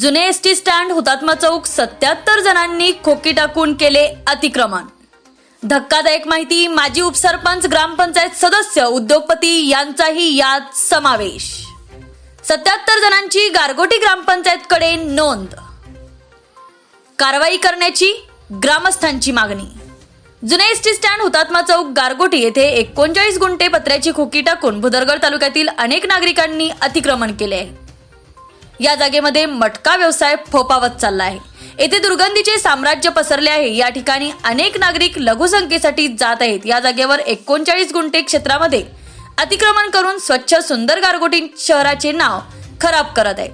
जुने S T stand Hutatma Chowk सत्याहत्तर जणांनी खोकी टाकून केले अतिक्रमण. धक्कादायक माहिती माजी उपसरपंच ग्रामपंचायत सदस्य उद्योगपती यांचाही यात समावेश. सत्याहत्तर जणांची गारगोटी ग्रामपंचायतकडे नोंद. कारवाई करण्याची ग्रामस्थांची मागणी. जुने S T stand Hutatma Chowk गारगोटी येथे एकोणचाळीस गुंठे पत्र्याची खोकी टाकून भुदरगड तालुक्यातील अनेक नागरिकांनी अतिक्रमण केले आहे. या जागेमध्ये मटका व्यवसाय फोपावत चालला आहे. येथे दुर्गंधीचे साम्राज्य पसरले आहे. या ठिकाणी अनेक नागरिक लघुसंख्येसाठी जात आहेत. या जागेवर एकोणचाळीस गुंठे क्षेत्रामध्ये अतिक्रमण करून स्वच्छ सुंदर गारगोटी शहराचे नाव खराब करत आहे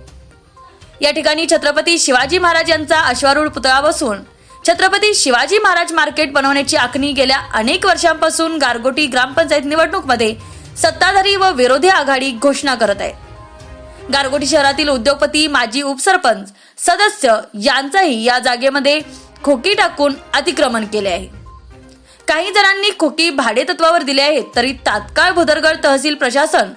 या ठिकाणी छत्रपती शिवाजी महाराज यांचा अश्वारूढ पुतळा बसून छत्रपती शिवाजी महाराज मार्केट बनवण्याची आखणी गेल्या अनेक वर्षांपासून गारगोटी ग्रामपंचायत निवडणूकमध्ये सत्ताधारी व विरोधी आघाडी घोषणा करत आहे गारगोटी शहरातील उद्योगपती माजी उपसरपंच सदस्य यांचाही या जागेमध्ये खोकी टाकून अतिक्रमण केले आहे. काही जणांनी खोकी भाडे तत्वावर दिले आहेत तरी तात्काळ भुदरगड तहसील प्रशासन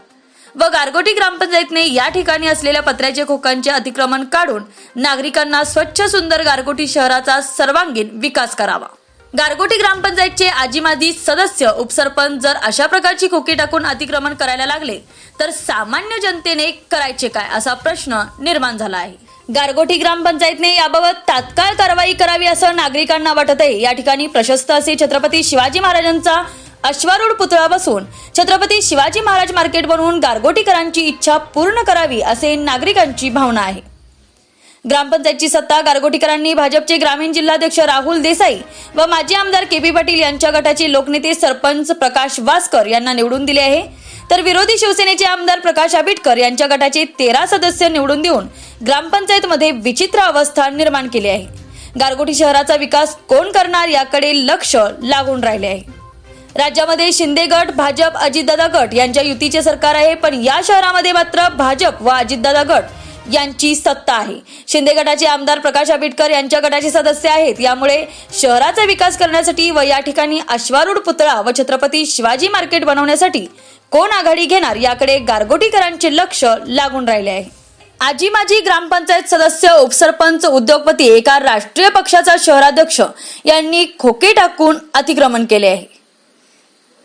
व गारगोटी ग्रामपंचायतने या ठिकाणी असलेल्या पत्र्याचे खोकांचे अतिक्रमण काढून नागरिकांना स्वच्छ सुंदर गारगोटी शहराचा सर्वांगीण विकास करावा. गारगोटी ग्रामपंचायतचे आजी माजी सदस्य उपसरपंच जर अशा प्रकारची खोकी टाकून अतिक्रमण करायला लागले तर सामान्य जनतेने करायचे काय असा प्रश्न निर्माण झाला आहे. गारगोटी ग्रामपंचायतने याबाबत तात्काळ कारवाई करावी असं नागरिकांना वाटत आहे. या ठिकाणी प्रशस्त असे छत्रपती शिवाजी महाराजांचा अश्वारूढ पुतळा बसून छत्रपती शिवाजी महाराज मार्केट बनवून गारगोटीकरांची इच्छा पूर्ण करावी असे नागरिकांची भावना आहे. ग्रामपंचायतची सत्ता गारगोटीकरांनी भाजपचे ग्रामीण जिल्हाध्यक्ष राहुल देसाई व माजी आमदार के पी पाटील यांच्या गटाचे लोकनेते सरपंच प्रकाश वासकर यांना निवडून दिले आहे. तर विरोधी शिवसेनेचे आमदार प्रकाश आबिटकर यांच्या गटाचे तेरा सदस्य निवडून देऊन ग्रामपंचायतमध्ये विचित्र अवस्था निर्माण केली आहे. गारगोटी शहराचा विकास कोण करणार याकडे लक्ष लागून राहिले आहे. राज्यामध्ये शिंदे गट भाजप अजितदादा गट यांच्या युतीचे सरकार आहे पण या शहरामध्ये मात्र भाजप व अजितदादा गट यांची सत्ता आहे. शिंदे गटाचे आमदार प्रकाश आंबेडकर यांच्या गटाचे सदस्य आहेत. यामुळे शहराचा विकास करण्यासाठी व या ठिकाणी अश्वारूढ पुतळा व छत्रपती शिवाजी मार्केट बनवण्यासाठी कोण आघाडी घेणार याकडे गारगोटीकरांचे लक्ष लागून राहिले आहे. आजी माजी ग्रामपंचायत सदस्य उपसरपंच उद्योगपती एका राष्ट्रीय पक्षाचा शहराध्यक्ष यांनी खोके टाकून अतिक्रमण केले आहे.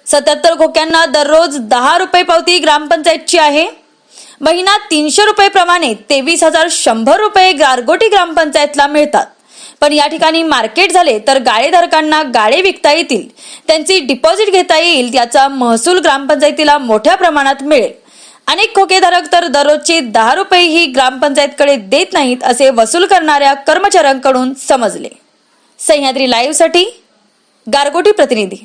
सत्याहत्तर खोक्यांना दररोज दहा रुपये पावती ग्रामपंचायतची आहे. महिना तीनशे रुपये प्रमाणे तेवीस हजार शंभर रुपये गारगोटी ग्रामपंचायतला मिळतात. पण या ठिकाणी मार्केट झाले तर गाळेधारकांना गाळे विकता येतील. त्यांची डिपॉझिट घेता येईल याचा महसूल ग्रामपंचायतीला मोठ्या प्रमाणात मिळेल. अनेक खोकेधारक तर दररोजचे दहा रुपयेही ग्रामपंचायतकडे देत नाहीत असे वसूल करणाऱ्या कर्मचाऱ्यांकडून समजले. सह्याद्री लाईव्हसाठी गारगोटी प्रतिनिधी.